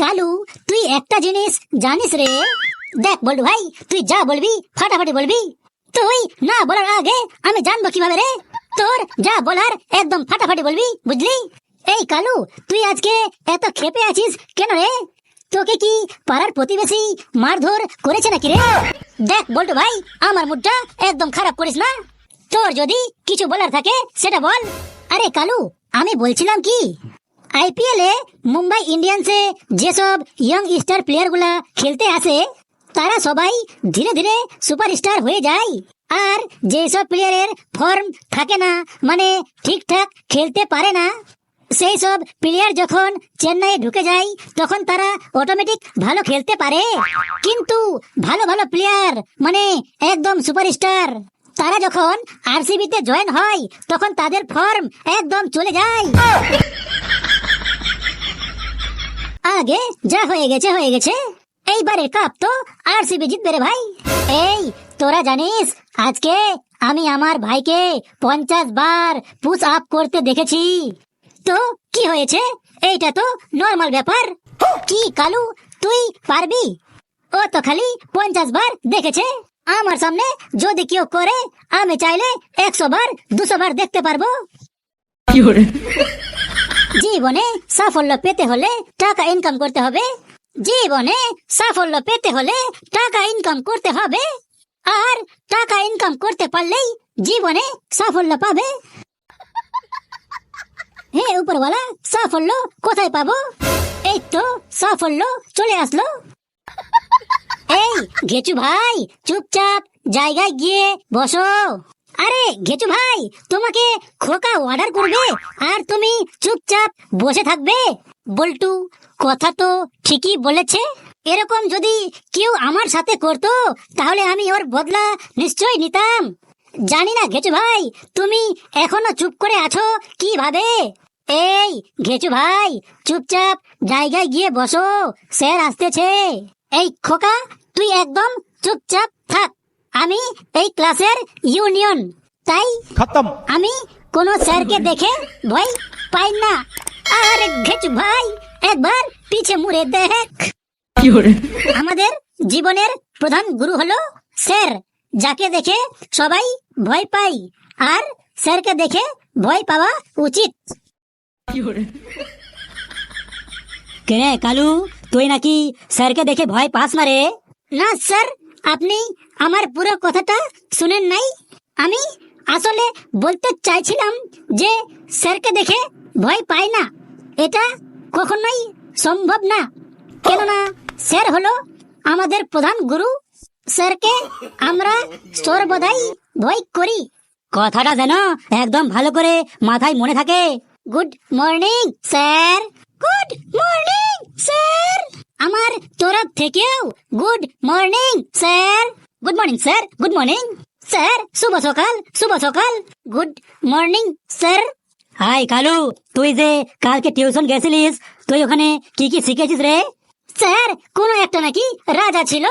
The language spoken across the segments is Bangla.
কালু, তুই একটা জিনিস জানিস রে। দেখ বলু ভাই, তুই যা বলবি, ফাটাফাটি বলবি। তুই না বলার আগে আমি জানব কীভাবে রে? তোর যা বলার একদম ফাটাফাটি বলবি, বুঝলি? এই কালু, তুই আজকে এত খেপে আছিস কেন রে? তোকে কি পাড়ার প্রতিবেশী মারধর করেছে নাকি রে? দেখ বলটু ভাই, আমার মুডটা একদম খারাপ করিস না। তোর যদি কিছু বলার থাকে, সেটা বল। আরে কালু, আমি বলছিলাম কি? আইপিএল মুম্বাই ইন্ডিয়ান্সে যেসব ইয়ং স্টার প্লেয়ারগুলা খেলতে আসে, তারা সবাই ধীরে ধীরে সুপারস্টার হয়ে যায়। আর যেসব প্লেয়ারের ফর্ম থাকে না মানে ঠিকঠাক খেলতে পারে না, সেই সব প্লেয়ার যখন চেন্নাইয়ে ঢুকে যায়, তখন তারা অটোমেটিক ভালো খেলতে পারে। কিন্তু ভালো ভালো প্লেয়ার মানে একদম সুপারস্টার তারা যখন আরসিবিতে জয়েন হয়, তখন তাদের ফর্ম একদম চলে যায়। আগে যা হয়ে গেছে হয়ে গেছে। এইবারে কাপ তো আরসিবি জিতবে রে ভাই। এই, তোরা জানিস, আজকে আমি আমার ভাইকে পঞ্চাশ বার পুশ আপ করতে দেখেছি। তো কি হয়েছে? এইটা তো নর্মাল ব্যাপার। কি কালু, তুই পারবি? ও তো খালি পঞ্চাশ বার দেখেছে। আমার সামনে যদি কেউ করে, আমি চাইলে একশো বার, দুশো বার দেখতে পারব। জীবনে সাফল্য পেতে হলে টাকা ইনকাম করতে হবে। জীবনে সাফল্য পেতে হলে টাকা ইনকাম করতে হবে। আর টাকা ইনকাম করতে পারলেই জীবনে সাফল্য পাবে। হে উপরওয়ালা, সাফল্য কোথায় পাবো? এই তো সাফল্য চলে আসলো। এই ঘেচু ভাই, চুপচাপ জায়গায় গিয়ে বসো। আরে, ঘেচু ভাই, তোমাকে খোকা অর্ডার করবে আর তুমি চুপচাপ বসে থাকবে। বল্টু, কথা তো ঠিকই বলেছে। এরকম যদি কেউ আমার সাথে করতো, তাহলে আমি ওর বদলা নিশ্চয় নিতাম। জানি না, ঘেচু ভাই, তুমি এখনও চুপ করে আছো কীভাবে? এই, ঘেচু ভাই, চুপচাপ জায়গায় গিয়ে বসো, স্যার আসতেছে। এই খোকা, তুই একদম চুপচাপ থাক। আমি এই ক্লাসের ইউনিয়ন। তাই খতম। আমি কোনো স্যারকে দেখে ভয় পাই না। আরে ঘেচ ভাই একবার পিছে মুড়ে দেখ। আমাদের জীবনের প্রধান গুরু হলো স্যার যাকে দেখে সবাই ভয় পাই আর স্যারকে দেখে ভয় পাওয়া উচিত। কে কালু তুই নাকি স্যারকে দেখে ভয় পাস না রে? না স্যার আপনি আমার পুরো কথাটা শুনেন নাই? আমি আসলে বলতে চাইছিলাম যে স্যারকে দেখে ভয় পাই না। এটা কখনোই সম্ভব না। কেননা স্যার হলো আমাদের প্রধান গুরু। স্যারকে আমরা সর্বদাই ভয় করি। কথাটা যেন একদম ভালো করে মাথায় মনে থাকে। Good morning, sir. Good morning, sir. আমার তরফ থেকেও good morning, sir. Good morning, sir. Good morning, sir. শুভ সকাল শুভ সকাল। Good morning, sir. Hi, Kalu, তুই যে কালকে টিউশন গেছিলিস, তুই ওখানে কি কি শিখেছিস রে? স্যার, কোন একটা নাকি রাজা ছিল,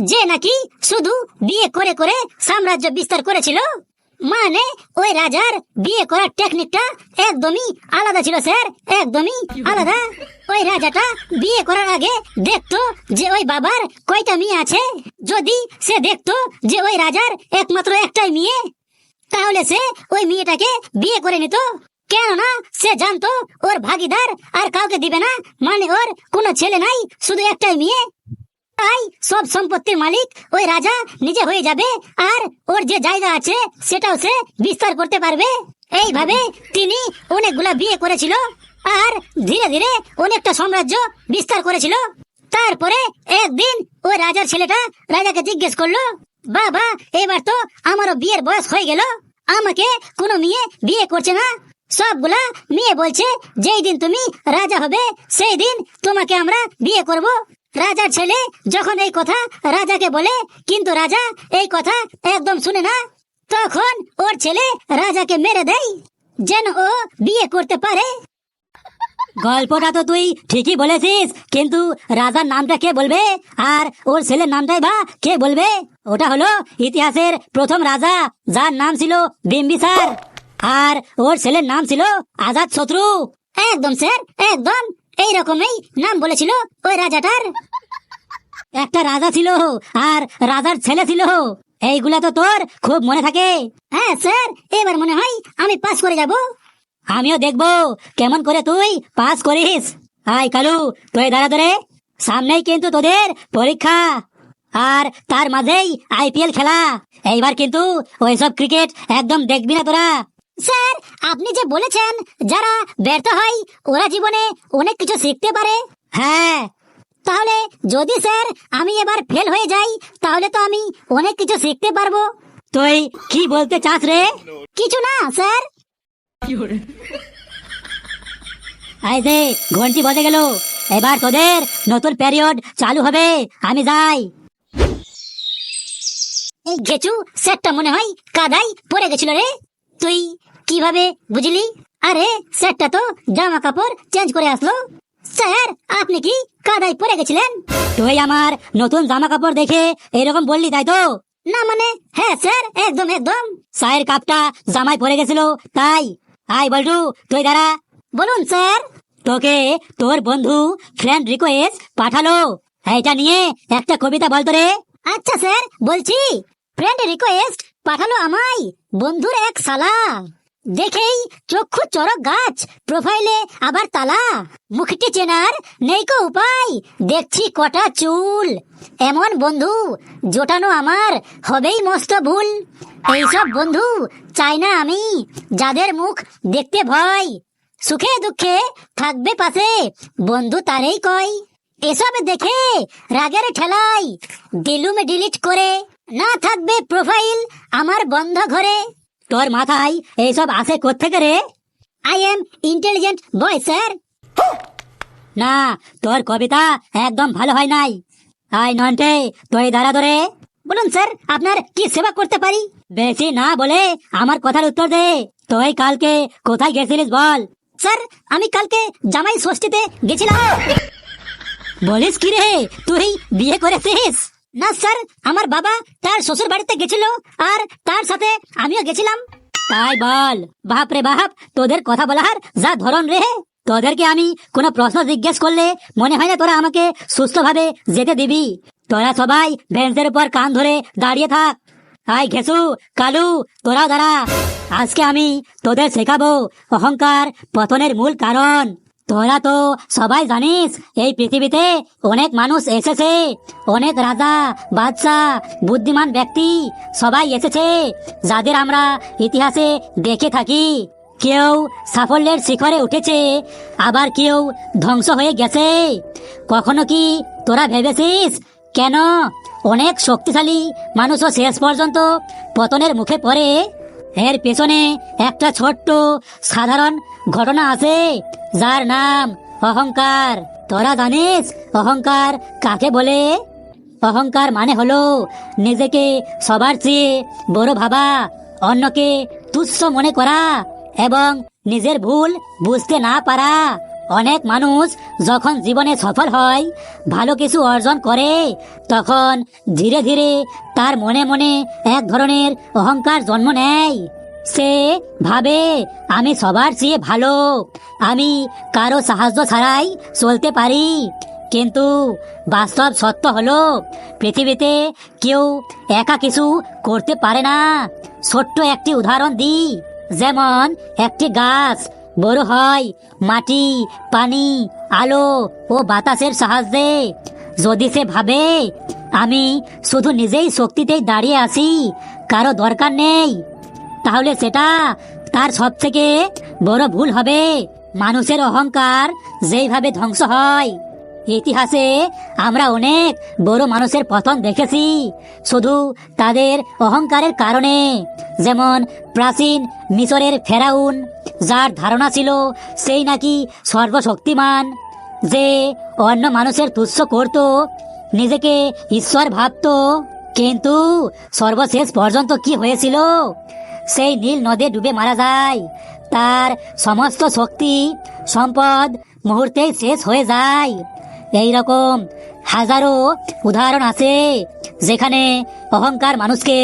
যে নাকি শুধু বিয়ে করে করে সাম্রাজ্য বিস্তার করেছিল। মানে ওই রাজার বিয়ে করার টেকনিকটা একদমই আলাদা ছিল স্যার, একদমই আলাদা। ওই রাজাটা বিয়ে করার আগে দেখতো যে ওই বাবার কয়টা মেয়ে আছে। যদি সে দেখতো যে ওই রাজার একমাত্র একটাই মেয়ে, তাহলে সে ওই মেয়েটাকে বিয়ে করে নিত। কেননা সে জানতো ওর ভাগিদার আর কাউকে দিবে না মানে ওর কোনো ছেলে নাই, শুধু একটাই মেয়ে। তাই সব সম্পত্তির মালিক ওই রাজা নিজে হয়ে যাবে আর ওর যে জায়গা আছে সেটাও সে বিস্তার করতে পারবে। এইভাবে তিনি অনেকগুলা বিয়ে করেছিল আর ধীরে ধীরে অনেকটা সাম্রাজ্য বিস্তার করেছিল। তারপরে একদিন ওই রাজার ছেলেটা রাজাকে জিজ্ঞেস করল, বাবা, এবার তো আমারও বিয়ের বয়স হয়ে গেল, আমাকে কোনো মেয়ে বিয়ে করছে না? সবগুলা মেয়ে বলছে, যেই দিন তুমি রাজা হবে, সেই দিন তোমাকে আমরা বিয়ে করব। রাজার ছেলে যখন এই কথা রাজাকে বলে, কিন্তু রাজা, এই কথা একদম শুনে না। তখন ওর ছেলে রাজাকে মেরে দেয়, যেন ও বিয়ে করতে পারে। গল্পটা তো তুই ঠিকই বলেছিস, কিন্তু রাজার নামটা কে বলবে? আর ওর ছেলের নামটাই বা কে বলবে? ওটা হলো ইতিহাসের প্রথম রাজা, যার নাম ছিল বিম্বিসার। আর ওর ছেলের নাম ছিল আজাদ শত্রু। একদম, স্যার, একদম। এই রকমই নাম বলেছিল ওই রাজাটার। একটা রাজা ছিল আর রাজার ছেলে ছিল। এইগুলা তো তোর খুব মনে থাকে। হ্যাঁ স্যার, এবার মনে হয় আমি পাস করে যাব। আমিও দেখব কেমন করে তুই পাস করিস। আয় কালু, তুই দাঁড়া ধরে। সামনেই কিন্তু তোদের পরীক্ষা। আর তার মাঝেই আইপিএল খেলা। এইবার কিন্তু ওইসব ক্রিকেট একদম দেখবি না তোরা। স্যার আপনি যে বলেছেন যারা ব্যর্থ হয় ওরা জীবনে অনেক কিছু শিখতে পারে। হ্যাঁ তাহলে যদি স্যার আমি এবার ফেল হয়ে যাই তাহলে তো আমি অনেক কিছু শিখতে পারব। তুই কি বলতে চাস রে? কিছু না স্যার। এই যে ঘন্টি বজে গেল। এবার তোদের নতুন পিরিয়ড চালু হবে। আমি যাই। এই গেছু স্যারটা মনে হয় কাদাই পড়ে গেছিল রে। তুই কীভাবে বুঝলি? আরে স্যারটা তো জামা কাপড় চেঞ্জ করে আসলো। স্যার আপনি কি কাদাই পড়ে গেছিলেন? তুই আমার নতুন জামা কাপড় দেখে এরকম বললি তাই তো? না মানে? হ্যাঁ স্যার একদম একদম। চায়ের কাপটা জামাই পড়ে গেছিল তাই। আই বল্টু তুই দাঁড়া। বলুন স্যার। তোকে তোর বন্ধু ফ্রেন্ড রিকোয়েস্ট পাঠালো। এটা নিয়ে একটা কবিতা বলতো রে। আচ্ছা স্যার বলছি। ফ্রেন্ড রিকোয়েস্ট পাঠালো আমায় বন্ধুর এক সালা দেখেই চক্ষু চরক গাছ, প্রোফাইলে আবার তালা। মুখটি চেনার নেই কো উপায়, দেখছি কটা চুল। এমন বন্ধু, জোটানো আমার হবেই মস্ত ভুল। এইসব বন্ধু, চাই না আমি, যাদের মুখ দেখতে ভয়। সুখে দুঃখে থাকবে পাশে, বন্ধু তারেই কয়। এসব দেখে রাগের ঠেলাই দিলুমে ডিলিট করে। না থাকবে প্রোফাইল আমার বন্ধ ঘরে। তোর মাথায় এইসব আসে কোথেকে রে? I am intelligent boy sir না, তোর কবিতা একদম ভালো হয় নাই। আই নন্টে তুই দাঁড়া ধরে। বলুন স্যার আপনার কি সেবা করতে পারি? বেশি না বলে আমার কথার উত্তর দে। তুই কালকে কোথায় গেছিলিস বল? স্যার, আমি কালকে জামাই ষষ্ঠীতে গেছিলাম। বলিস কি রে, তুই বিয়ে করেছিস? না, স্যার, আমার বাবা তার শ্বশুর বাড়িতে গেছিল আর তার সাথে আমিও গেছিলাম। তাই বল। বাপ রে বাপ, তোদের কথা বলার যা ধরন রে। তোদেরকে আমি কোনো প্রশ্ন জিজ্ঞেস করলে মনে হয় না তোরা আমাকে সুস্থভাবে যেতে দিবি। তোরা সবাই বেঞ্চের উপর কান ধরে দাঁড়িয়ে থাক। আই ঘেসু, কালু তোরা দাঁড়া। আজকে আমি তোদের শেখাবো অহংকার পতনের মূল কারণ। তোরা তো সবাই জানিস, এই পৃথিবীতে অনেক মানুষ এসেছে। অনেক রাজা, বাদশাহ, বুদ্ধিমান ব্যক্তি সবাই এসেছে, যাদের আমরা ইতিহাসে দেখে থাকি। কেউ সাফল্যের শিখরে উঠেছে, আবার কেউ ধ্বংস হয়ে গেছে। কখনো কি তোরা ভেবেছিস, কেন অনেক শক্তিশালী মানুষও শেষ পর্যন্ত পতনের মুখে পড়ে? এর পেছনে একটা ছোট্ট সাধারণ ঘটনা আছে। যার নাম অহংকার। তোরা জানিস অহংকার কাকে বলে? অহংকার মানে হলো নিজেকে সবার চেয়ে বড় ভাবা, অন্যকে তুচ্ছ মনে করা এবং নিজের ভুল বুঝতে না পারা। অনেক মানুষ যখন জীবনে সফল হয়, ভালো কিছু অর্জন করে, তখন ধীরে ধীরে তার মনে মনে এক ধরনের অহংকার জন্ম নেয়। সে ভাবে আমি সবার চেয়ে ভালো। আমি কারও সাহায্য ছাড়াই চলতে পারি। কিন্তু বাস্তব সত্য হলো, পৃথিবীতে কেউ একা কিছু করতে পারে না। ছোট্ট একটি উদাহরণ দিই, যেমন একটি গাছ বড় হয়, মাটি, পানি, আলো ও বাতাসের সাহায্যে। যদি সে ভাবে আমি শুধু নিজেই শক্তিতেই দাঁড়িয়ে আছি, কারও দরকার নেই। তাহলে সেটা তার সব থেকে বড় ভুল হবে। মানুষের অহংকার যেইভাবে ধ্বংস হয়, ইতিহাসে আমরা অনেক বড় মানুষের পতন দেখেছি। শুধু তাদের অহংকারের কারণে, যেমন প্রাচীন মিশরের ফেরাউন, যার ধারণা ছিল সেই নাকি সর্বশক্তিমান, যে অন্য মানুষের তুচ্ছ করত, নিজেকে ঈশ্বর ভাবত, কিন্তু সর্বশেষ পর্যন্ত কি হয়েছিল? সেই নীল নদে ডুবে মারা যায়। তার সমস্ত শক্তি, সম্পদ মুহূর্তেই শেষ হয়ে যায়। এই রকম হাজারো উদাহরণ আছে, যেখানে অহংকার মানুষকে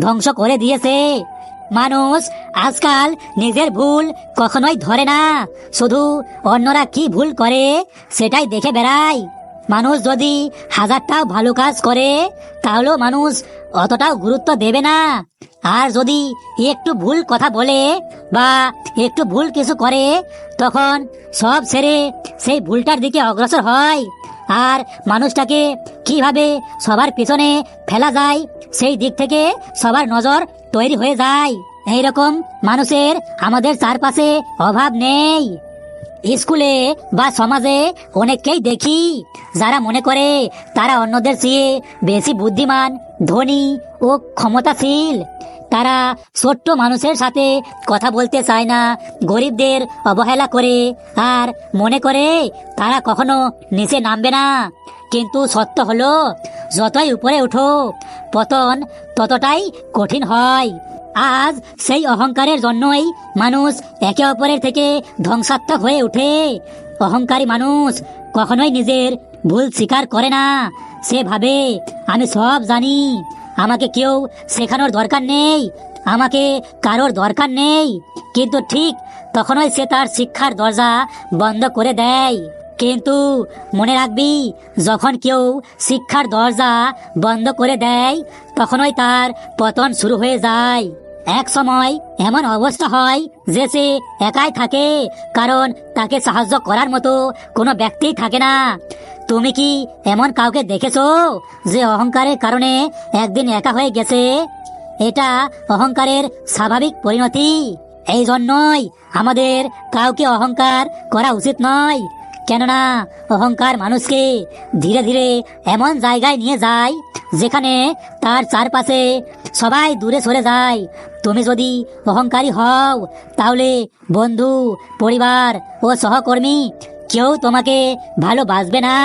ধ্বংস করে দিয়েছে। মানুষ আজকাল নিজের ভুল কখনোই ধরে না। শুধু অন্যরা কি ভুল করে, সেটাই দেখে বেড়ায়। মানুষ যদি হাজারটাও ভালো কাজ করে, তাহলেও মানুষ অতটাও গুরুত্ব দেবে না। আর যদি একটু ভুল কথা বলে বা একটু ভুল কিছু করে, তখন সব ছেড়ে সেই ভুলটার দিকে অগ্রসর হয়। আর মানুষটাকে কীভাবে সবার পিছনে ফেলা যায়, সেই দিক থেকে সবার নজর তৈরি হয়ে যায়। এইরকম মানুষের আমাদের চারপাশে অভাব নেই। স্কুলে বা সমাজে অনেককেই দেখি। যারা মনে করে তারা অন্যদের চেয়ে বেশি বুদ্ধিমান, ধনী ও ক্ষমতাশীল। তারা ছোট্ট মানুষের সাথে কথা বলতে চায় না, গরিবদের অবহেলা করে। আর মনে করে তারা কখনো নিচে নামবে না। কিন্তু সত্য হলো, যতই উপরে উঠো, পতন ততটাই কঠিন হয়। আজ সেই অহংকারের জন্যই মানুষ একে অপরের থেকে ধ্বংসাত্মক হয়ে ওঠে। অহংকারী মানুষ কখনোই নিজের ভুল স্বীকার করে না। সে ভাবে, আমি সব জানি, আমাকে কেউ শেখানোর দরকার নেই, আমাকে কারোর দরকার নেই। কিন্তু ঠিক তখনই সে তার শিক্ষার দরজা বন্ধ করে দেয়। কিন্তু মনে রাখবি, যখন কেউ শিক্ষার দরজা বন্ধ করে দেয়, তখনই তার পতন শুরু হয়ে যায়। এক সময় এমন অবস্থা হয় যে সে একাই থাকে, কারণ তাকে সাহায্য করার মতো কোনো ব্যক্তি থাকে না। তুমি কি এমন কাউকে দেখেছ যে অহংকারের কারণে একদিন একা হয়ে গেছে? এটা অহংকারের স্বাভাবিক পরিণতি। এই জন্যই আমাদের কাউকে অহংকার করা উচিত নয়। কেননা অহংকার মানুষকে ধীরে ধীরে এমন জায়গায় নিয়ে যায় যেখানে তার চারপাশে সবাই দূরে সরে যায়। তুমি যদি অহংকারী হও, তাহলে বন্ধু, পরিবার ও সহকর্মী কেউ তোমাকে ভালোবাসবে না।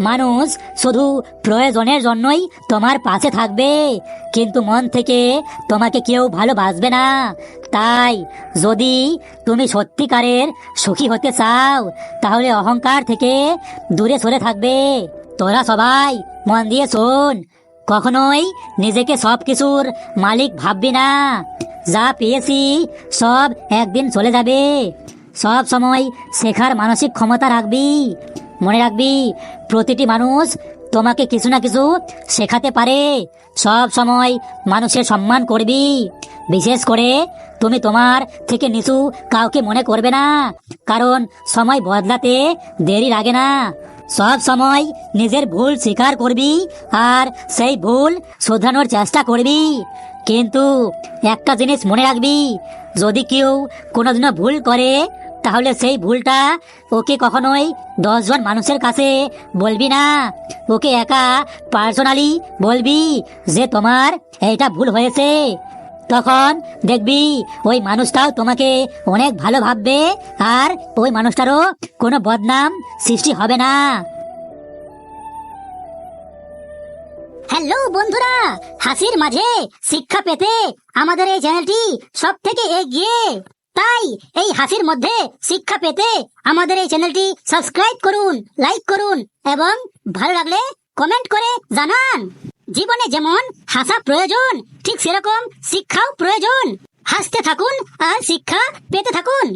মানুষ শুধু প্রয়োজনের জন্যই তোমার পাশে থাকবে। কিন্তু মন থেকে তোমাকে কেউ ভালোবাসবে না। তাই যদি তুমি সত্যিকারের সুখী হতে চাও, তাহলে অহংকার থেকে দূরে সরে থাকবে। তোরা সবাই মন দিয়ে শোন, কখনোই নিজেকে সব কিছুর মালিক ভাববি না। যা পেয়েছি সব একদিন চলে যাবে। সব সময় শেখার মানসিক ক্ষমতা রাখবি। মনে রাখবি, প্রতিটি মানুষ তোমাকে কিছু না কিছু শেখাতে পারে। সব সময় মানুষের সম্মান করবি। বিশেষ করে তুমি তোমার থেকে নিচু কাউকে মনে করবে না, কারণ সময় বদলাতে দেরি লাগে না। সব সময় নিজের ভুল স্বীকার করবি আর সেই ভুল শোধানোর চেষ্টা করবি। কিন্তু একটা জিনিস মনে রাখবি, যদি কেউ কোনোদিনও ভুল করে তাহলে সেই ভুলটা ওকে কখনোই দশজন মানুষের কাছে বলবি না। ওকে একা পার্সোনালি বলবি যে তোমার এইটা ভুল হয়েছে। তখন দেখবি ওই মানুষটাও তোমাকে অনেক ভালো ভাববে আর ওই মানুষটারও কোনো বদনাম সৃষ্টি হবে না। হ্যালো বন্ধুরা, হাসির মাঝে শিক্ষা পেতে আমাদের এই চ্যানেলটি সব থেকে এগিয়ে। তাই এই হাসির মধ্যে শিক্ষা পেতে আমাদের এই চ্যানেলটি সাবস্ক্রাইব করুন লাইক করুন এবং ভালো লাগলে কমেন্ট করে জানান। জীবনে যেমন হাসা প্রয়োজন, ঠিক সেরকম শিক্ষাও প্রয়োজন। হাসতে থাকুন আর শিক্ষা পেতে থাকুন।